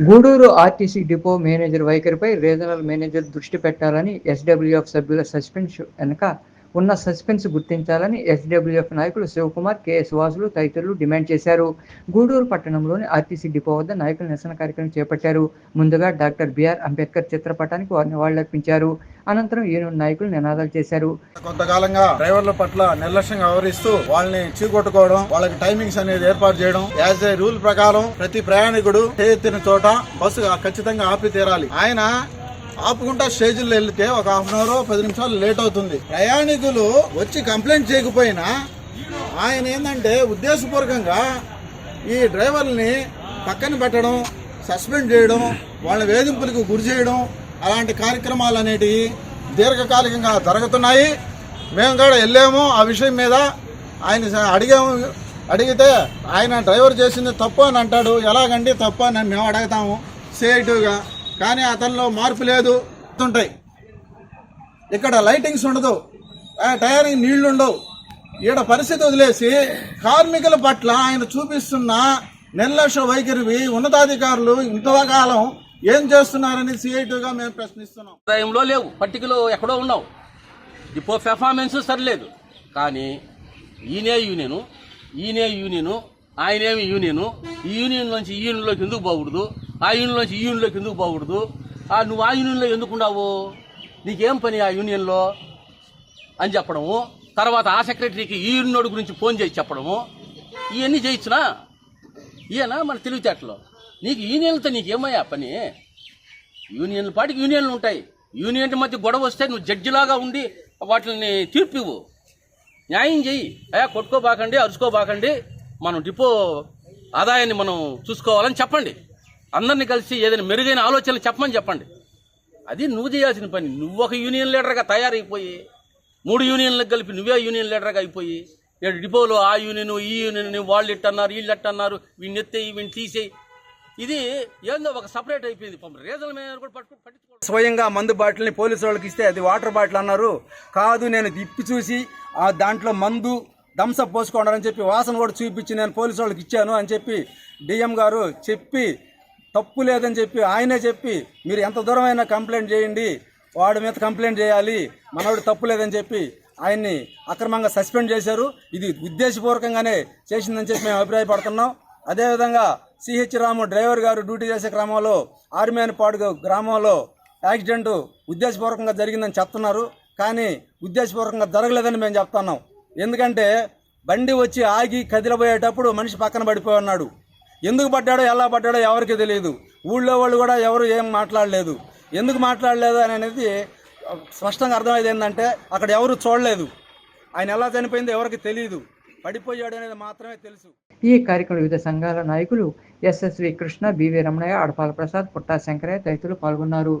Gudur RTC depot manager వైఖరిపై regional manager దృష్టి పెట్టాలని ఎస్డబ్ల్యూఎఫ్ సభ్యుల సస్పెన్స్ వెనుక ఉన్న సస్పెన్స్ గుర్తించాలని ఎస్డబ్ల్యూఎఫ్ నాయకులు శివకుమార్ కెఎస్ వాసులు తదితరులు డిమాండ్ చేశారు. గూడూరు పట్టణంలోని ఆర్టీసీ డిపో వద్ద నాయకులు నిరసన కార్యక్రమం చేపట్టారు. ముందుగా డాక్టర్ బిఆర్ అంబేద్కర్ చిత్రపటానికి వారు నివాళులర్పించారు అనంతరం యూనియన్ నాయకులు నినాదాలు చేశారు. కొంతకాలంగా డ్రైవర్ల పట్ల నిర్లక్ష్యంగా వ్యవహరిస్తూ వాళ్ళని చీకొట్టుకోవడం వాళ్ళకి టైమింగ్స్ అనేది ఏర్పాటు చేయడం యాజ్ ఏ రూల్ ప్రకారం ప్రతి ప్రయాణికుడు ఎత్తిన చోట బస్సు ఖచ్చితంగా ఆపి తీరాలి ఆయన ఆపుకుంటా స్టేజ్లో వెళ్తే ఒక హాఫ్ అన్ అవర్ పది నిమిషాలు లేట్ అవుతుంది. ప్రయాణికులు వచ్చి కంప్లైంట్ చేయకపోయినా ఆయన ఏంటంటే ఉద్దేశపూర్వకంగా ఈ డ్రైవర్ని పక్కన పెట్టడం సస్పెండ్ చేయడం వాళ్ళ వేధింపులకు గురి చేయడం అలాంటి కార్యక్రమాలు అనేటివి దీర్ఘకాలికంగా జరుగుతున్నాయి. మేము కూడా వెళ్ళాము ఆ విషయం మీద. ఆయన అడిగాము అడిగితే ఆయన డ్రైవర్ చేసింది తప్పు అని అంటాడు. ఎలాగండి తప్పు అని మేము అడుగుతాము. సేటివ్గా కానీ అతనిలో మార్పు లేదు. ఉంటాయి ఇక్కడ లైటింగ్స్ ఉండదు. టైరింగ్ నీళ్ళు ఉండవు. ఈడ పరిస్థితి వదిలేసి కార్మికుల పట్ల ఆయన చూపిస్తున్న నిర్లక్ష్య వైఖరివి ఉన్నతాధికారులు ఇంతకాలం ఏం చేస్తున్నారని సిఐటిగా మేము ప్రశ్నిస్తున్నాం. ఆదాయంలో లేవు. పట్టికలో ఎక్కడో ఉన్నావు. డిపో పెర్ఫార్మెన్స్ సరిలేదు. కానీ ఈయనే యూనియను ఈయనే యూనియను ఆయనేమి యూనియను ఈ యూనియన్ నుంచి ఈ యూనియన్లోకి ఎందుకు పోకూడదు? ఆ యూనియన్లోంచి ఈ యూనియన్లోకి ఎందుకు పోకూడదు? ఆ నువ్వు ఆ యూనియన్లో ఎందుకున్నావు నీకేం పని ఆ యూనియన్లో? అని చెప్పడము. తర్వాత ఆ సెక్రటరీకి ఈ యూనియన్ గురించి ఫోన్ చేసి చెప్పడము. ఇవన్నీ చేయొచ్చునా ఈయన మన తెలివితేటలో? నీకు యూనియన్లతో నీకేమయ్యా పని? యూనియన్ల పాటికి యూనియన్లు ఉంటాయి. యూనియన్ మధ్య గొడవ వస్తే నువ్వు జడ్జిలాగా ఉండి వాటిని తీర్పు ఇవ్వు న్యాయం చేయి అయ్యా కొట్టుకోబాకండి అరుచుకోబాకండి. మనం డిపో ఆదాయాన్ని మనం చూసుకోవాలని చెప్పండి. అందరినీ కలిసి ఏదైనా మెరుగైన ఆలోచనలు చెప్పమని చెప్పండి. అది నువ్వు చేయాల్సిన పని. నువ్వు ఒక యూనియన్ లీడర్గా తయారైపోయి మూడు యూనియన్లకు కలిపి నువ్వే యూనియన్ లీడర్గా అయిపోయి డిపోలో ఆ యూనియన్ ఈ యూనియన్ వాళ్ళు ఇట్టన్నారు వీళ్ళు ఎట్టన్నారు వీడిని ఎత్తేయి వీడిని తీసేయి. ఇది ఏందో ఒక సపరేట్ అయిపోయింది. రీజన్ కూడా స్వయంగా మందు బాటిల్ని పోలీసు వాళ్ళకి ఇస్తే అది వాటర్ బాటిల్ అన్నారు. కాదు నేను తిప్పి చూసి ఆ దాంట్లో మందు దంసప్ పోసుకోండి చెప్పి వాసన కూడా చూపించి నేను పోలీసు వాళ్ళకి ఇచ్చాను అని చెప్పి డిఎం గారు చెప్పి తప్పు లేదని చెప్పి ఆయనే చెప్పి మీరు ఎంత దూరమైనా కంప్లైంట్ చేయండి వాడి మీద కంప్లైంట్ చేయాలి మనవాడు తప్పు లేదని చెప్పి ఆయన్ని అక్రమంగా సస్పెండ్ చేశారు. ఇది ఉద్దేశపూర్వకంగానే చేసిందని చెప్పి మేము అభిప్రాయపడుతున్నాం. అదేవిధంగా సిహెచ్ రాము డ్రైవర్ గారు డ్యూటీ చేసే క్రమంలో ఆర్మేనపాడు గ్రామంలో యాక్సిడెంట్ ఉద్దేశపూర్వకంగా జరిగిందని చెప్తున్నారు. కానీ ఉద్దేశపూర్వకంగా జరగలేదని మేము చెప్తున్నాం. ఎందుకంటే బండి వచ్చి ఆగి కదిలిపోయేటప్పుడు మనిషి పక్కన పడిపోయి ఉన్నాడు. ఎందుకు పడ్డాడో ఎలా పడ్డాడో ఎవరికి తెలియదు ఊళ్ళో వాళ్ళు కూడా ఎవరు ఏం మాట్లాడలేదు. ఎందుకు మాట్లాడలేదు అని అనేది స్పష్టంగా అర్థమైంది ఏంటంటే అక్కడ ఎవరు చూడలేదు. ఆయన ఎలా చనిపోయిందో ఎవరికి తెలియదు పడిపోయాడు అనేది మాత్రమే తెలుసు. ఈ కార్యక్రమం వివిధ సంఘాల నాయకులు ఎస్ఎస్వి కృష్ణ బివి రమణయ్య అడపాల ప్రసాద్ పుట్టా శంకరయ్య తదితరులు పాల్గొన్నారు.